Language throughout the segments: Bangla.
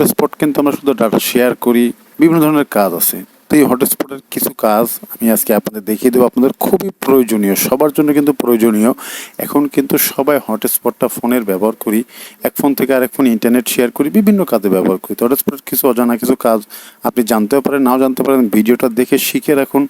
হটস্পট কিন্তু আমরা শুধু ডাটা শেয়ার করি, বিভিন্ন ধরনের কাজ আছে। তো এই হটস্পটের কিছু কাজ আমি আজকে আপনাদের দেখিয়ে দেবো। আপনাদের খুবই প্রয়োজনীয়, সবার জন্য কিন্তু প্রয়োজনীয়। এখন কিন্তু সবাই হটস্পটটা ফোনের ব্যবহার করি, এক ফোন থেকে আরেক ফোন ইন্টারনেট শেয়ার করি, বিভিন্ন কাজে ব্যবহার করি। তো হটস্পটের কিছু অজানা কিছু কাজ আপনি জানতেও পারেন, নাও জানতে পারেন, ভিডিওটা দেখে শিখে রাখুন।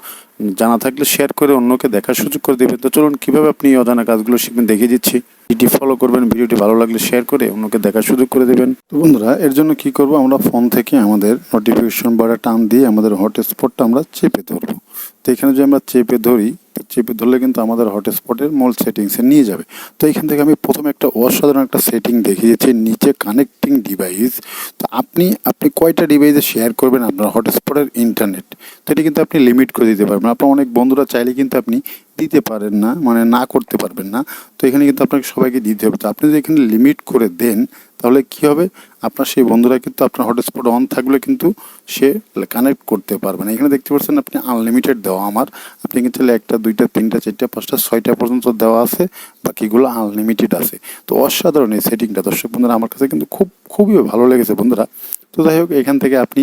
জানা থাকলে শেয়ার করে অন্যকে দেখার সুযোগ করে দেবেন তো চলুন, কীভাবে আপনি এই অজানা কাজগুলো শিখবেন দেখিয়ে দিচ্ছি। ভিডিও ফলো করবেন, ভিডিওটি ভালো লাগলে শেয়ার করে অন্যকে দেখার সুযোগ করে দেবেন। তো বন্ধুরা, এর জন্য কি করব? আমরা ফোন থেকে আমাদের নোটিফিকেশন বারে টান দিয়ে আমাদের হটস্পটটা আমরা চেপে ধরবো। তো এখানে যদি আমরা চেপে ধরি চেপে ধরলে কিন্তু আমাদের হটস্পটের মূল সেটিংসে নিয়ে যাবে। তো এখান থেকে আমি প্রথমে একটা অসাধারণ একটা সেটিং দেখিয়েছি, নিচে কানেক্টিং ডিভাইস তো আপনি আপনি কয়টা ডিভাইসে শেয়ার করবেন আপনার হটস্পটের ইন্টারনেট তো এটি কিন্তু আপনি লিমিট করে দিতে পারবেন। আপনার অনেক বন্ধুরা চাইলে কিন্তু আপনি দিতে পারেন না মানে না করতে পারবেন না। তো এখানে কিন্তু আপনাকে সবাইকে দিতে হবে। তো আপনি যদি এখানে লিমিট করে দেন, তাহলে কি হবে? আপনার সেই বন্ধুরা কিন্তু আপনার হটস্পট অন থাকলে কিন্তু সে কানেক্ট করতে পারবে না। এখানে দেখতে পাচ্ছেন আপনি আনলিমিটেড দেওয়া আমার। আপনি কিন্তু একটা দুইটা, তিনটা, চারটা, পাঁচটা, ছয়টা পর্যন্ত দেওয়া আছে, বাকিগুলো আনলিমিটেড আছে। তো অসাধারণ এই সেটিংটা দর্শক বন্ধুরা, আমার কাছে কিন্তু খুব, খুবই ভালো লেগেছে বন্ধুরা। তো যাই হোক, এখান থেকে আপনি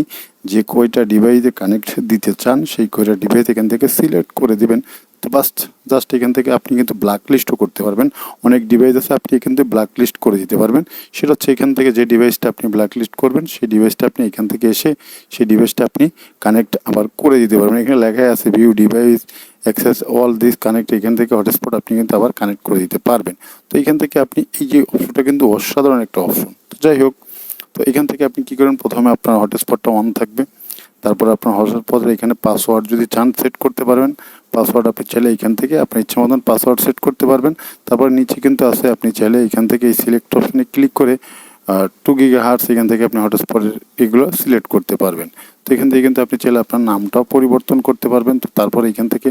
যে কয়টা ডিভাইসে কানেক্ট দিতে চান, সেই কয়টা ডিভাইস এখান থেকে সিলেক্ট করে দিবেন। তো বাস্ট জাস্ট এখান থেকে আপনি কিন্তু ব্ল্যাক লিস্টও করতে পারবেন। অনেক ডিভাইস আছে, আপনি কিন্তু ব্ল্যাক লিস্ট করে দিতে পারবেন। সেটা হচ্ছে এখান থেকে যে ডিভাইসটা আপনি ব্ল্যাক লিস্ট করবেন, সেই ডিভাইসটা আপনি এখান থেকে এসে সেই ডিভাইসটা আপনি কানেক্ট আবার করে দিতে পারবেন। এখানে লেখাই আছে view device access all this connect এখান থেকে হটস্পট আপনি কিন্তু আবার কানেক্ট করে দিতে পারবেন। তো এখান থেকে আপনি এই যে অপশনটা কিন্তু অসাধারণ একটা অপশন তো যাই হোক, তো এখান থেকে আপনি কী করেন? প্রথমে আপনার হটস্পটটা অন থাকবে। তারপর আপনার হটস্পটের এখানে পাসওয়ার্ড যদি চান সেট করতে পারবেন পাসওয়ার্ড আপনি চাইলে এখান থেকে আপনি ইচ্ছে মতন পাসওয়ার্ড সেট করতে পারবেন। তারপর নিচে কিন্তু আছে, আপনি চাইলে এখান থেকে এই সিলেক্ট অপশনে ক্লিক করে টু গিগা হার্স এখান থেকে আপনি হটস্পটের এগুলো সিলেক্ট করতে পারবেন। তো এখান থেকে কিন্তু আপনি চাইলে আপনার নামটাও পরিবর্তন করতে পারবেন। তো তারপর এখান থেকে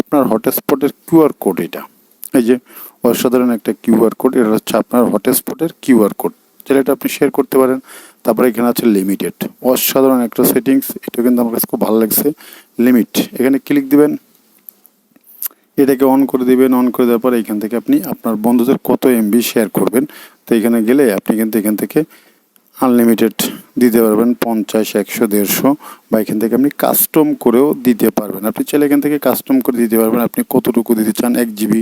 আপনার হটস্পটের কিউআর কোড এটা। এই যে অসাধারণ একটা কিউআর কোড এটা হচ্ছে আপনার হটস্পটের কিউআর কোড চাইলে এটা আপনি শেয়ার করতে পারেন। তারপরে এখানে আছে লিমিটেড অসাধারণ একটা সেটিংস এটা কিন্তু আমার কাছে খুব ভালো লাগছে। লিমিট এখানে ক্লিক দিবেন। এটাকে অন করে দিবেন অন করে দেওয়ার পর এখান থেকে আপনি আপনার বন্ধুদের কত এমবি শেয়ার করবেন, তো এখানে গেলে আপনি কিন্তু এখান থেকে আনলিমিটেড দিতে পারবেন পঞ্চাশ, একশো, দেড়শো, বা এখান থেকে আপনি কাস্টম করেও দিতে পারবেন। আপনি চাইলে এখান থেকে কাস্টম করে দিতে পারবেন, আপনি কতটুকু দিতে চান, এক জিবি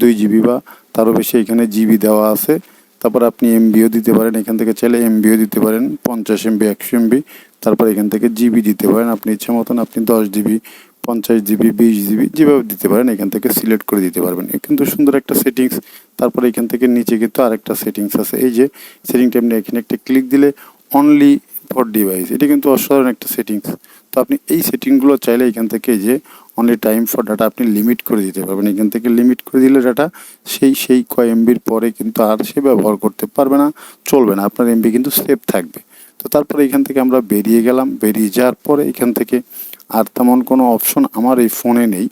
দুই জিবি বা তারও বেশি এখানে জিবি দেওয়া আছে। তারপর আপনি এমবিও দিতে পারেন, এখান থেকে চাইলে এমবিও দিতে পারেন, পঞ্চাশ এমবি একশো এমবি তারপর এখান থেকে জিবি দিতে পারেন। আপনি ইচ্ছে মতন আপনি দশ জিবি পঞ্চাশ জিবি, বিশ জিবি, যেভাবে দিতে পারেন, এখান থেকে সিলেক্ট করে দিতে পারবেন। কিন্তু সুন্দর একটা সেটিংস। তারপরে এখান থেকে নিচে কিন্তু আরেকটা সেটিংস আছে। এই যে সেটিংটা আপনি এখানে একটা ক্লিক দিলে অনলি ফর ডিভাইস এটা কিন্তু অসাধারণ একটা সেটিংস। তো আপনি এই সেটিংগুলো চাইলে এখান থেকে যে অনলি টাইম ফর ডাটা আপনি লিমিট করে দিতে পারবেন। এখান থেকে লিমিট করে দিলে ডাটা সেই সেই কয় এমবির পরে কিন্তু আর সে ব্যবহার করতে পারবে না, চলবে না। আপনার এমবি কিন্তু সেভ থাকবে। তো তারপরে এখান থেকে আমরা বেরিয়ে গেলাম। বেরিয়ে যাওয়ার পরে এখান থেকে আর তেমন কোনো অপশন আমার এই ফোনে নেই।